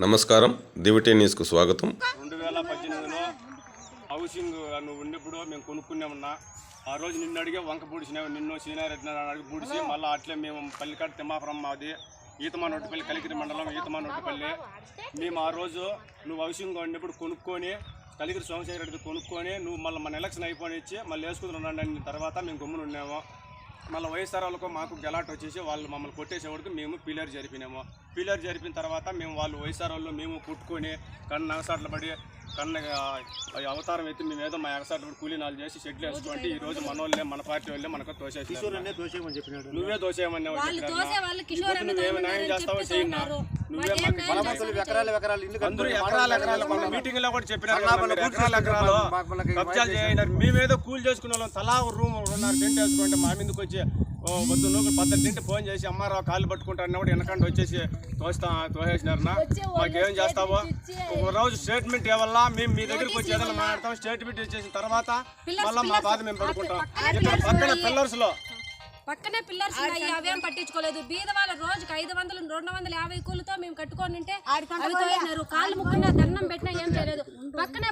నమస్కారం. దివిటీ న్యూస్కు స్వాగతం. రెండు వేల పద్దెనిమిదిలో హౌసింగ్ నువ్వు ఉన్నప్పుడు మేము కొనుక్కున్నామన్నా ఆ రోజు నిన్ను అడిగే వంక పూడిసినావు నిన్ను సీనారెడ్డి అడిగి పూడిసి మళ్ళీ అట్లే మేము పల్లికాడ తిమ్మాపురం మాది ఈతమానొడ్డిపల్లి కలికిరి మండలం ఈతమానొడ్డిపల్లి మేము ఆ రోజు నువ్వు హౌసింగ్ ఉన్నప్పుడు కొనుక్కొని కలిగిరి సోమశేఖర రెడ్డి కొనుక్కొని నువ్వు మళ్ళీ మన ఎలక్షన్ అయిపోయి మళ్ళీ వేసుకుని తర్వాత మేము గమ్మున ఉన్నాము మళ్ళీ వైఎస్ఆర్ వాళ్ళకు మాకు గలాట్ వచ్చేసి వాళ్ళు మమ్మల్ని కొట్టేసేవాడికి మేము పిల్లర్ జరిపినాము. పిల్లర్ జరిపిన తర్వాత మేము వాళ్ళు వైఎస్ఆర్ వాళ్ళు మేము కుట్టుకొని కన్ను నగసాట్లు పడి కన్న ఆ అవతారం ఎత్తి మేము ఏదో మా ఎగసాట్లు పడి కూలీ నాలు చేసి షెడ్లు వేసుకుంటే ఈ రోజు మన వాళ్ళే మన పార్టీ వాళ్ళే మనకు తోసేసి నువ్వే దోసేయమని వాళ్ళు దోసే వాళ్ళు కిషోర్ అన్న నువ్వేమి న్యాయం చేస్తావో చేయన్నా ఉన్నారు. నువ్వే ఎకరాలు ఎకరాలు ఇల్లు అందరూ ఎకరాలు ఎకరాలు మన మీటింగ్లో కూడా చెప్పినారు ఎకరాలు ఎకరాలు కబ్జాలు చేయనారు మేమేదో కూల్ చేసుకున్న వాళ్ళం తలా ఒక రూమ్ రెండున్నర టెంట్ వేసుకుంటే మా మీదకి వచ్చి పద్దెనిమిది తింటే ఫోన్ చేసి అమ్మారావు కాళ్ళు పట్టుకుంటారన్న కూడా వెనకండి వచ్చేసి తోస్తా తోసేసినారనా? మాకేం చేస్తావో? ఒక రోజు స్టేట్మెంట్ ఇవ్వాలా? మేము మీ దగ్గరికి వచ్చి ఏదైనా మాట్లాడతాం స్టేట్మెంట్ ఇచ్చేసిన తర్వాత మళ్ళీ మా బాధ మేము పడుకుంటాం. ఇక్కడ పక్కన పిల్లర్స్లో. పక్కనే పిల్లర్స్ ఉన్నాయి. అవేం పట్టించుకోలేదు. బీద వాళ్ళ రోజుకి ఐదు వందలు రెండు వందల యాభై కూలతో మేము కట్టుకొని ఉంటే అవి కాళ్ళు ముక్కున్నా దండం పెట్టినా ఏం చేయలేదు. పక్కనే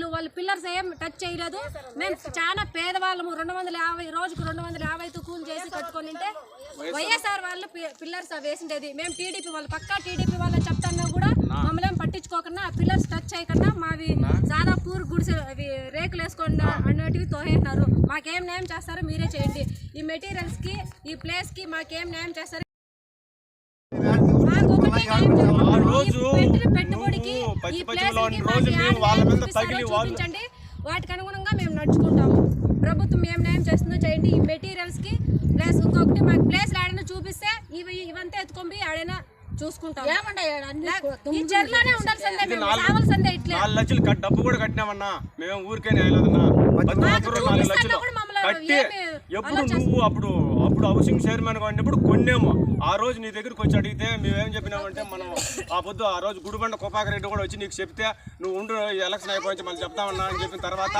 బాగుండే వాళ్ళు వాళ్ళు పిల్లర్స్ ఏం టచ్ చేయలేదు. మేము చాలా పేదవాళ్ళము. రెండు వందల యాభై రోజుకు రెండు వందల యాభైతో కూలి చేసి కట్టుకొని ఉంటే వైఎస్ఆర్ వాళ్ళు పిల్లర్స్ అవి వేసిండేది. మేము టీడీపీ వాళ్ళు పక్కా టీడీపీ వాళ్ళని చెప్తాన్నా కూడా మమ్మల్ని ఏం పట్టించుకోకుండా ఆ పిల్లర్స్ టచ్ చేయకుండా మావి సాదా పూర్ గుడిసె అవి రేకులు వేసుకోండి అన్నటివి తోహేసినారు. మాకేం న్యాయం చేస్తారో మీరే చేయండి. ఈ మెటీరియల్స్కి ఈ ప్లేస్కి మాకేం న్యాయం చేస్తారు పెట్టుబడికి ఈ ప్లేస్ ఉన్న రోజు మేము వాళ్ళ మీద తగిలి వాళ్ళు చూపించండి. వాటికి అనుగుణంగా మేము నడుచుకుంటాము. ప్రభుత్వం ఏం న్యాయం చేస్తుందో చేయండి. ఈ మెటీరియల్స్కి ప్లస్ ఇంకొకటి మాకు ప్లేస్ ఆడైనా చూపిస్తే ఇవి ఇవంతా ఎత్తుకొని ఆడైనా చూసుకుంటాం ఈ చెర్లోనే ఉండాల్సిందే మేము కావాల్సిందే ఇట్లే. నాలుగు లక్షలు కట్- డబ్బు కూడా కట్టినామన్నా మేము ఊరికే నాలుగు లక్షలు కట్టి ఎప్పుడు నువ్వు అప్పుడు అప్పుడు హౌసింగ్ చైర్మన్ ఉన్నప్పుడు కొన్నేమో. ఆ రోజు నీ దగ్గరికి వచ్చి అడిగితే మేమేం చెప్పినామంటే మనం ఆ పొద్దు ఆ రోజు గుడిబండ కోపాక రెడ్డి కూడా వచ్చి నీకు చెప్తే నువ్వు ఉండు ఎలక్షన్ అయిపోయి మళ్ళీ చెప్తామన్నా అని చెప్పిన తర్వాత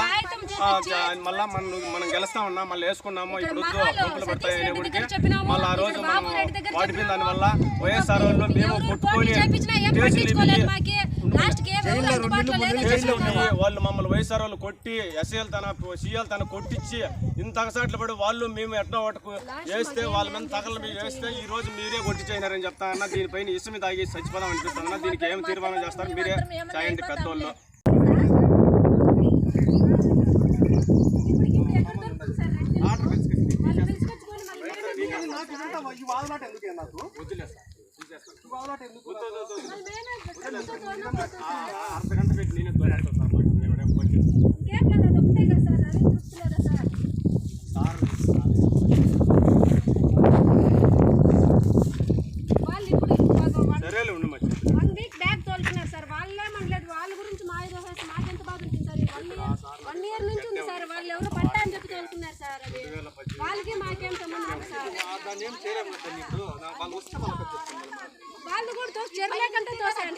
మళ్ళా మనం మనం గెలుస్తామన్నా మళ్ళీ వేసుకున్నాము ఇప్పుడు గుంపులు సతీష్ పడతాయి రెడ్డి అనేప్పటికీ దగ్గర చెప్పినాము, మళ్ళీ ఆ రోజు మనం వాడిపోయిన చెప్పినాము. దానివల్ల వైఎస్ఆర్ వాళ్ళు మేము కొట్టుకొని ఉన్నాయి. వాళ్ళు మమ్మల్ని వైఎస్ఆర్ వాళ్ళు కొట్టి ఎస్ఏలు తన సీఎల్ తన కొట్టించి ఇంత అగసాట్లు పడి వాళ్ళు మేము ఎట్లా ఒకటి వేస్తే వాళ్ళ మీద తగలు మీరు వేస్తే ఈ రోజు మీరే కొట్టి చేయనారని చెప్తా అన్న దీనిపైన ఇసుమి తాగి చచ్చిపోదాం అనిపిస్తున్నా దీనికి ఏం తీర్మానం చేస్తారు? మీరే చేయండి పెద్దోళ్ళు. అర్ధ గంట పెట్టి నేనే సార్ మాకు మేము రేపు వచ్చి. కదా సార్, అది సార్? వాళ్ళు వన్- సరేలే వన్ వీక్ బ్యాక్ తోలుతున్నారు సార్ వాళ్ళే మనలేదు వాళ్ళ గురించి మా ఏదో మాకెంత బాధ ఉంటుంది sir one year one year నుంచి ఉంది సార్ వాళ్ళు ఎవరో పట్టా అని చెప్పి తోలుతున్నారు సార్ అది వాళ్ళకి మాకేం సంబంధం సార్ దాన్ని ఏం చేయలేము వాళ్ళు వస్తే వాళ్ళు కూడా తో చెరువులే కంటే తోసాడు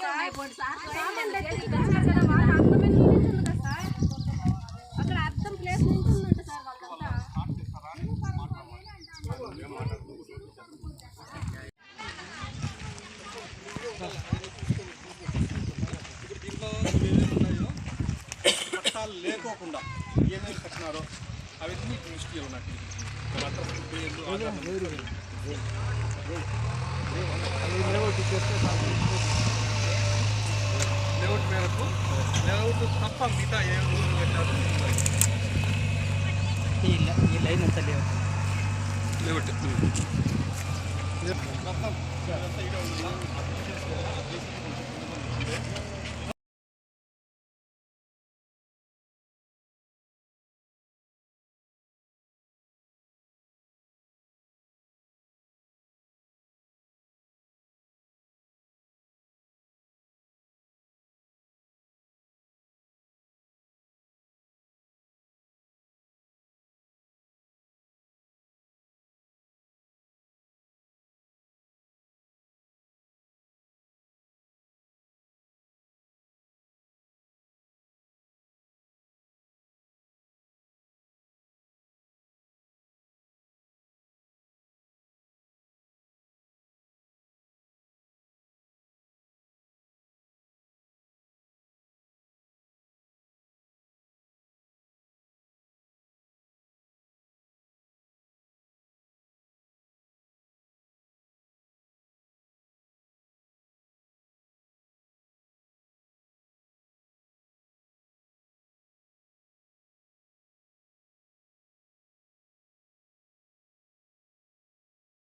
అక్కడ అర్థం ప్లేస్ నుంచి ఉందంట సార్ వాళ్ళంతా దీంట్లో ఏమేమి ఉన్నాయో చట్టాలు లేకోకుండా ఏమేమి కట్టినారో అవన్నీ మీకు దృష్టి ఉన్నట్టు అడ్రస్ పేర్లు ఆధార్ లేఅవుట్ మేరకు లేఅవుట్ తప్ప మిగతా ఏ ఊరు పెట్టారు ఈ లైన్ అంతా లేవు లేఅవుట్ మొత్తం ఇదంతా ఇదే ఉంటుందా?